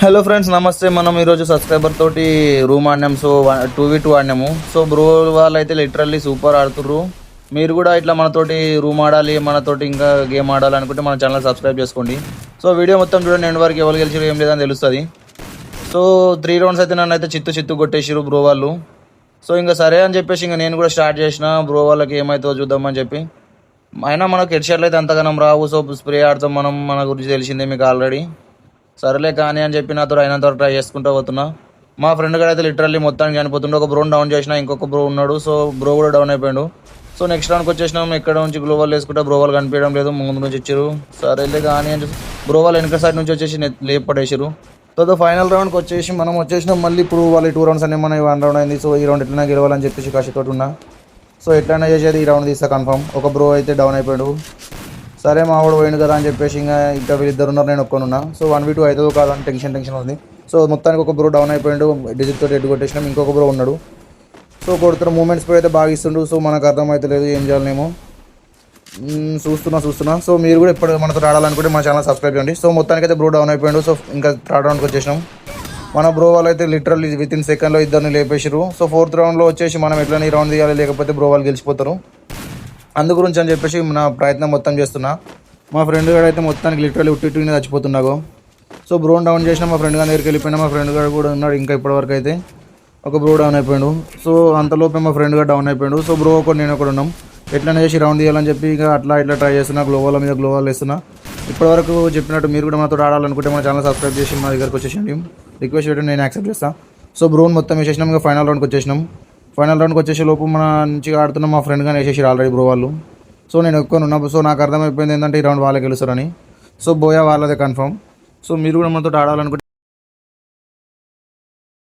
Hello friends నమస్తే. మనం ఈరోజు సబ్స్క్రైబర్ తోటి రూమ్ ఆడినాం. సో టూ వి టూ ఆడినాము. సో బ్రో వాళ్ళు అయితే లిటరల్లీ సూపర్ ఆడుతుర్రు. మీరు కూడా ఇట్లా మనతోటి రూమ్ ఆడాలి మనతోటి ఇంకా గేమ్ ఆడాలి అనుకుంటే మన ఛానల్ సబ్స్క్రైబ్ చేసుకోండి. సో వీడియో మొత్తం చూడండి. నేను వరకు ఎవరు గెలిచారు ఏం లేదని తెలుస్తుంది. సో త్రీ రౌండ్స్ అయితే నన్ను అయితే చిత్తు చిత్తు కొట్టేసారు బ్రో వాళ్ళు. సో ఇంకా సరే అని చెప్పేసి ఇంకా నేను కూడా స్టార్ట్ చేసిన. బ్రో వాళ్ళకి ఏమవుతుందో చూద్దామని చెప్పి. అయినా మనకు హెడ్ షాట్లు అయితే అంతగానం రావు. సో స్ప్రే ఆడతాం మనం. మన గురించి తెలిసిందే మీకు ఆల్రెడీ సరేలే కానీ అని చెప్పి నాతో అయినంత వరకు ట్రై చేసుకుంటూ పోతున్నా. మా ఫ్రెండ్ కూడా అయితే లిటరల్లీ మొత్తానికి చనిపోతుండే. ఒక బ్రోన్ డౌన్ చేసిన ఇంకొక బ్రో ఉన్నాడు. సో బ్రో కూడా డౌన్ అయిపోయాడు. సో నెక్స్ట్ రౌండ్కి వచ్చేసినాం. ఇక్కడ నుంచి గ్లోవల్ వేసుకుంటే బ్రో కనిపించడం లేదు. ముందు నుంచి ఇచ్చారు సరేలే కానీ అని బ్రో వెనక సైడ్ నుంచి వచ్చేసి నె- లేపు పడేసారు తర్వాత ఫైనల్ రౌండ్కి వచ్చేసి మనం వచ్చేసినాం. మళ్ళీ ఇప్పుడు వాళ్ళు టూ రౌండ్స్ అనే మన వన్ రౌండ్ అయింది. సో ఈ రౌండ్ ఎట్లైనా గెలవాలని చెప్పేసి కష్టతోటి ఉన్నా. సో ఎట్లయినా చేసేది ఈ రౌండ్ తీస్తా కన్ఫర్మ్ ఒక బ్రో అయితే డౌన్ అయిపోయాడు. సరే మా వాడు పోయిండు కదా అని చెప్పేసి ఇంకా ఇంకా వీళ్ళిద్దరు ఉన్నారు నేను ఒక్కనున్నా సో వన్ వీ టూ అవుతుందో కాదని టెన్షన్ టెన్షన్ ఉంది. సో మొత్తానికి ఒక బ్రో డౌన్ అయిపోయిండు డిజిట్ తోటి ఎడ్డు కొట్టేసినాం. ఇంకొక బ్రో ఉన్నాడు. సో కొడుతున్న మూమెంట్స్ పోయి అయితే బాగా ఇస్తుండు సో మనకు అర్థమైతలేదు ఏం చేయాలనేమో చూస్తున్నా చూస్తున్నా. సో మీరు కూడా ఇప్పుడు మనతో ఆడాలనుకుంటే మన ఛానల్ సబ్స్క్రైబ్ చేయండి. సో మొత్తానికి అయితే బ్రో డౌన్ అయిపోయాడు. సో ఇంకా థర్డ్ రౌండ్కి వచ్చేసినాం. మన బ్రో వాళ్ళు అయితే లిటరల్లీ విత్ ఇన్ సెకండ్లో ఇద్దరిని లేపేసారు సో ఫోర్త్ రౌండ్లో వచ్చేసి మనం ఎట్లా ఈ రౌండ్ తీయాలి లేకపోతే బ్రో వాళ్ళు గెలిచిపోతారు. అందు గురించి అని చెప్పేసి నా ప్రయత్నం మొత్తం చేస్తున్నా. మా ఫ్రెండ్ గారు అయితే మొత్తానికి లిటరల్లీ ఉట్టి ఉట్టిని చచ్చిపోతున్నాగో సో బ్రోన్ డౌన్ చేసిన మా ఫ్రెండ్ గారి దగ్గరికి వెళ్ళిపోయినా మా ఫ్రెండ్ గారు కూడా ఉన్నాడు ఇంకా ఇప్పటివరకు అయితే. ఒక బ్రో డౌన్ అయిపోయాడు. సో అంతలోపే మా ఫ్రెండ్ గారు డౌన్ అయిపోయాడు. సో బ్రో ఒకటి నేను ఒకటి ఉన్నాం. ఎట్లనే చేసి రౌండ్ తీయాలని చెప్పి ఇక అట్లా ఇట్లా ట్రై చేస్తున్నా గ్లోవాల మీద గ్లోవాల్ వేస్తున్నా. ఇప్పటివరకు చెప్పినట్టు మీరు కూడా మాతో ఆడాలనుకుంటే మన ఛానల్ సబ్స్క్రైబ్ చేసి మా దగ్గరకు వచ్చేసింది రిక్వెస్ట్ చేయడం నేను యాక్సెప్ట్ చేస్తాను సో బ్రోన్ మొత్తం వేసేసినాం ఇంకా ఫైనల్ రౌండ్కి వచ్చేసినాం. ఫైనల్ రౌండ్కి వచ్చేసే లోపు మన మంచిగా ఆడుతున్న మా ఫ్రెండ్ కానీ వేసేసారు ఆల్రెడీ బ్రో వాళ్ళు. సో నేను ఎక్కువ ఉన్నా సో నాకు అర్థమైపోయింది ఏంటంటే ఈ రౌండ్ వాళ్ళే గెలుస్తారని. సో బోయా వాళ్ళదే కన్ఫర్మ్ సో మీరు కూడా మనతో ఆడాలనుకుంటే